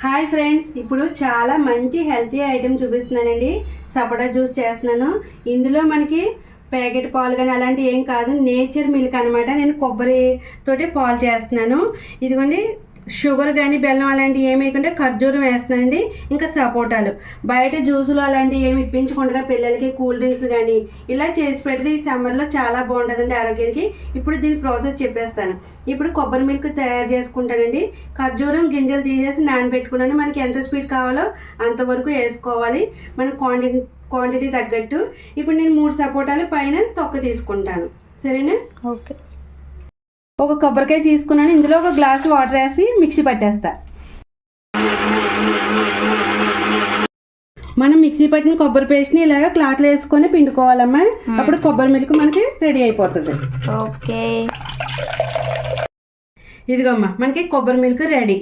Hi friends ఇప్పుడు చాలా మంచి హెల్తీ ఐటెం చూపిస్తున్నానండి. సపోటా జ్యూస్ చేస్తున్నాను. ఇందులో మనకి ప్యాకెట్ పాలు కానీ అలాంటివి ఏం కాదు. నేచర్ మిల్క్ అనమాట నేను కొబ్బరి తోటి పాలు చేస్తున్నాను. ఇదిగోండి షుగర్ కానీ బెల్లం అలాంటివి ఏమి వేయకుండా ఖర్జూరం వేస్తానండి ఇంకా సపోటాలు. బయట జ్యూసులు అలాంటివి ఏమి ఇప్పించకుండా పిల్లలకి కూల్ డ్రింక్స్ కానీ ఇలా చేసి పెడితే ఈ సమ్మర్లో చాలా బాగుంటుందండి ఆరోగ్యానికి. ఇప్పుడు దీని ప్రాసెస్ చెప్పేస్తాను. ఇప్పుడు కొబ్బరి మిల్క్ తయారు చేసుకుంటానండి. ఖర్జూరం గింజలు తీసేసి నానబెట్టుకున్నాను. మనకి ఎంత స్పీడ్ కావాలో అంతవరకు వేసుకోవాలి. మన క్వాంటిటీ క్వాంటిటీ తగ్గట్టు. ఇప్పుడు నేను మూడు సపోటాలు పైన తొక్క తీసుకుంటాను. సరేనా? ఓకే. ఒక కొబ్బరికాయ తీసుకున్నాను. ఇందులో ఒక గ్లాస్ వాటర్ వేసి మిక్సీ పట్టేస్తా. మనం మిక్సీ పట్టిన కొబ్బరి పేస్ట్ని ఇలాగ క్లాత్లో వేసుకొని పిండుకోవాలమ్మా. అప్పుడు కొబ్బరి మిల్క్ మనకి రెడీ అయిపోతుంది. ఓకే. ఇదిగోమ్మా మనకి కొబ్బరి మిల్క్ రెడీ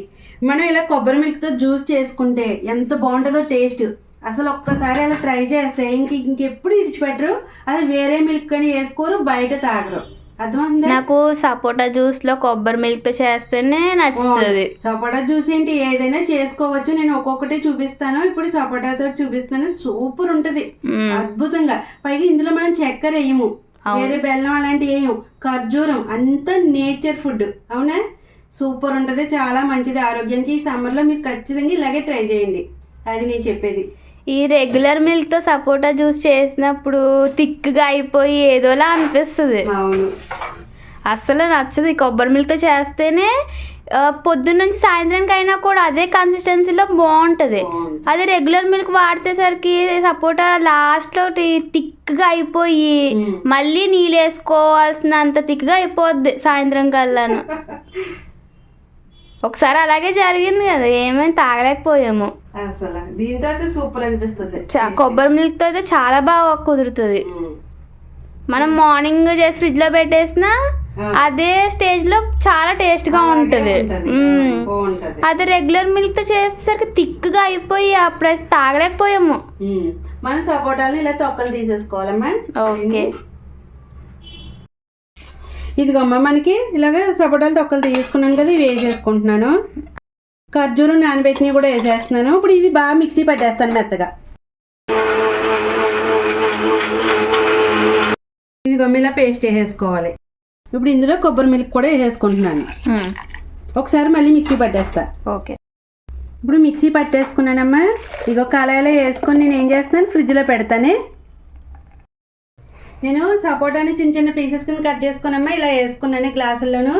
మనం ఇలా కొబ్బరి మిల్క్తో జ్యూస్ చేసుకుంటే ఎంత బాగుంటుందో టేస్ట్ అసలు ఒక్కసారి అలా ట్రై చేస్తే ఇంక ఇంకెప్పుడు ఇడిచిపెట్టరు. అది వేరే మిల్క్ అని వేసుకోరు బయట తాగరు. నాకు సపోటా జ్యూస్లో కొబ్బరి మిల్క్తో చేస్తేనే నచ్చుతుంది. సపోటా జ్యూస్ ఏంటి? ఏదైనా చేసుకోవచ్చు. నేను ఒక్కొక్కటి చూపిస్తాను. ఇప్పుడు సపోటాతో చూపిస్తాను. సూపర్ ఉంటది. అద్భుతంగా. పైగా ఇందులో మనం చక్కెర వేయము. వేరే బెల్లం అలాంటివి వేయము. ఖర్జూరం. అంతా నేచర్ ఫుడ్. అవునా? సూపర్ ఉంటది. చాలా మంచిది. ఆరోగ్యానికి ఈ సమ్మర్లో మీరు ఖచ్చితంగా ఇలాగే ట్రై చేయండి. అది నేను చెప్పేది. ఈ రెగ్యులర్ మిల్క్తో సపోటా జ్యూస్ చేసినప్పుడు థిక్గా అయిపోయి ఏదోలా అనిపిస్తుంది అవును అస్సలు నచ్చదు కొబ్బరి మిల్క్తో చేస్తేనే పొద్దున్న నుంచి సాయంత్రానికి అయినా కూడా అదే కన్సిస్టెన్సీలో బాగుంటుంది. అదే రెగ్యులర్ మిల్క్ వాడితేసరికి సపోటా లాస్ట్లో థిక్గా అయిపోయి. మళ్ళీ నీళ్ళు వేసుకోవాల్సినంత థిక్గా అయిపోద్ది సాయంత్రం కల్లాను ఒకసారి అలాగే జరిగింది కదా ఏమైనా తాగలేకపోయాము. అసలు దీంతో అయితే సూపర్ అనిపిస్తుంది. కొబ్బరి మిల్క్తో అయితే చాలా బాగా కుదురుతుంది. మనం మార్నింగ్ చేసి ఫ్రిడ్జ్లో పెట్టేసిన ఆ. అదే స్టేజ్లో చాలా టేస్ట్గా అలాగే ఉంటుంది. అదే రెగ్యులర్ మిల్క్తో చేసేసరికి థిక్గా అయిపోయి అప్పుడు అయితే తాగలేకపోయాము. మనం సపోటాలు ఇలా తొక్కలు తీసేసుకోవాలమ్మా. ఓకే. ఇదిగోమ్మా మనకి ఇలాగ సపోటాలు తొక్కలు తీసుకున్నాను కదా ఇవి వేసేసుకుంటున్నాను. ఖర్జూరం నానబెట్టినవి కూడా వేసేస్తున్నాను. ఇప్పుడు ఇది బాగా మిక్సీ పట్టేస్తాను మెత్తగా. ఇదిగోమ్మ ఇలా పేస్ట్ వేసేసుకోవాలి. ఇప్పుడు ఇందులో కొబ్బరి మిల్క్ కూడా వేసేసుకుంటున్నాను. ఒకసారి మళ్ళీ మిక్సీ పట్టేస్తా. ఓకే. ఇప్పుడు మిక్సీ పట్టేసుకున్నానమ్మా. ఇగో కళాయిలో వేసుకొని నేను ఏం చేస్తున్నాను ఫ్రిడ్జ్లో పెడతానే. నేను సపోటాని చిన్న చిన్న పీసెస్ కింద కట్ చేసుకున్నామ్మా ఇలా వేసుకున్నాను గ్లాసుల్లోను.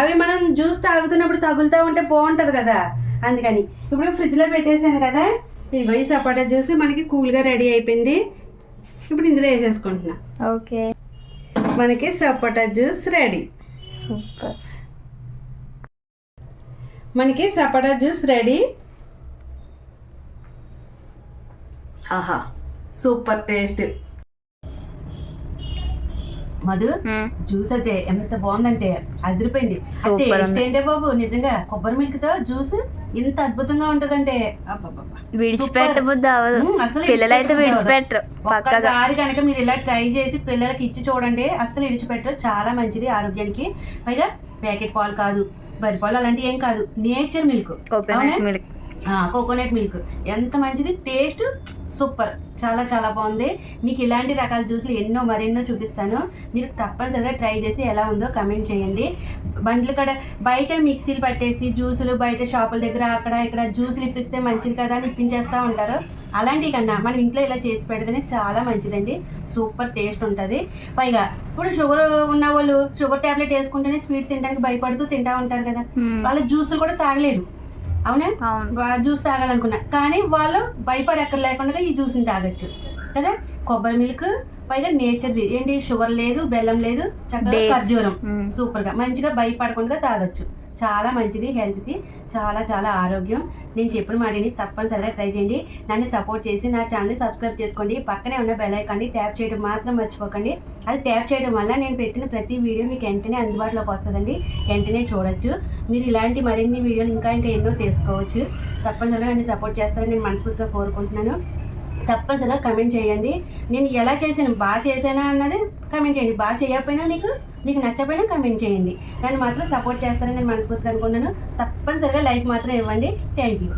అవి మనం జ్యూస్ తాగుతున్నప్పుడు తగులుతూ ఉంటే బాగుంటుంది కదా. అందుకని ఇప్పుడు ఫ్రిడ్జ్లో పెట్టేసాను కదా. ఇదిగో ఈ సపోటా జ్యూస్ మనకి కూల్గా రెడీ అయిపోయింది. ఇప్పుడు ఇందులో వేసేసుకుంటున్నా. ఓకే. మనకి సపోటా జ్యూస్ రెడీ సూపర్. మనకి సపోటా జ్యూస్ రెడీ ఆహా సూపర్ టేస్ట్. మధు. జ్యూస్ అయితే ఎంత బాగుందంటే అదిరిపోయింది. Super టేస్ట్ ఉంది. ఏంటే బాబు నిజంగా కొబ్బరి మిల్క్తో జ్యూస్ ఇంత అద్భుతంగా ఉంటదంటే. విడిచిపెట్టబుద్ది అసలు విడిచిపెట్టరు పక్కగా. ఒక్కసారి కనుక మీరు ఇలా ట్రై చేసి పిల్లలకి ఇచ్చి చూడండి అస్సలు ఇడిచిపెట్టరు చాలా మంచిది ఆరోగ్యానికి. పైగా ప్యాకెట్ పాలు కాదు బరి పాలు అలాంటివి ఏం కాదు nature milk. Milk coconut milk ఎంత మంచిది? టేస్ట్ సూపర్ చాలా చాలా బాగుంది. మీకు ఇలాంటి రకాల జ్యూసులు ఎన్నో మరెన్నో చూపిస్తాను. మీరు తప్పనిసరిగా ట్రై చేసి ఎలా ఉందో కమెంట్ చేయండి. బండ్లు కడ బయట మిక్సీలు పట్టేసి జ్యూసులు బయట షాపుల దగ్గర అక్కడ ఇక్కడ జ్యూసులు ఇప్పిస్తే మంచిది కదా అని ఇప్పించేస్తూ ఉంటారు. అలాంటివి కన్నా మనం ఇంట్లో ఇలా చేసి పెడితేనే చాలా మంచిదండి. సూపర్ టేస్ట్ ఉంటుంది. పైగా ఇప్పుడు షుగర్ ఉన్న వాళ్ళు షుగర్ ట్యాబ్లెట్ వేసుకుంటేనే స్వీట్ తినడానికి భయపడుతూ తింటా ఉంటారు కదా. వాళ్ళ జ్యూసులు కూడా తాగలేరు. అవునా? జ్యూస్ తాగాలనుకున్నా. కానీ వాళ్ళు భయపడక్కర్ లేకుండా ఈ జ్యూస్ని తాగొచ్చు. కదా? కొబ్బరి మిల్క్ పైగా నేచర్ది. ఏంటి? షుగర్ లేదు బెల్లం లేదు చక్కగా. ఖర్జూరం. మ్మ్. సూపర్గా మంచిగా భయపడకుండా తాగొచ్చు. చాలా మంచిది హెల్త్కి చాలా చాలా ఆరోగ్యం. నేను చెప్పిన మాటని తప్పనిసరిగా ట్రై చేయండి. నన్ను సపోర్ట్ చేసి నా ఛానల్ సబ్స్క్రైబ్ చేసుకోండి. పక్కనే ఉన్న బెల్ ఐకాన్ని ట్యాప్ చేయడం మాత్రం మర్చిపోకండి. అది ట్యాప్ చేయడం వల్ల నేను పెట్టిన ప్రతి వీడియో మీకు వెంటనే అందుబాటులోకి వస్తుందండి. వెంటనే చూడొచ్చు. మీరు ఇలాంటి మరిన్ని వీడియోలు ఇంకా ఇంకా ఎన్నో తెలుసుకోవచ్చు. తప్పనిసరిగా నన్ను సపోర్ట్ చేస్తారని నేను మనస్ఫూర్తిగా కోరుకుంటున్నాను. తప్పనిసరిగా కమెంట్ చేయండి. నేను ఎలా చేశాను బాగా చేశానా అన్నది కమెంట్ చేయండి. బాగా చేయకపోయినా మీకు మీకు నచ్చకపోయినా కమెంట్ చేయండి. నన్ను మాత్రం సపోర్ట్ చేస్తారని నేను మనస్ఫూర్తిగా అనుకున్నాను తప్పనిసరిగా లైక్ మాత్రం ఇవ్వండి. Thank you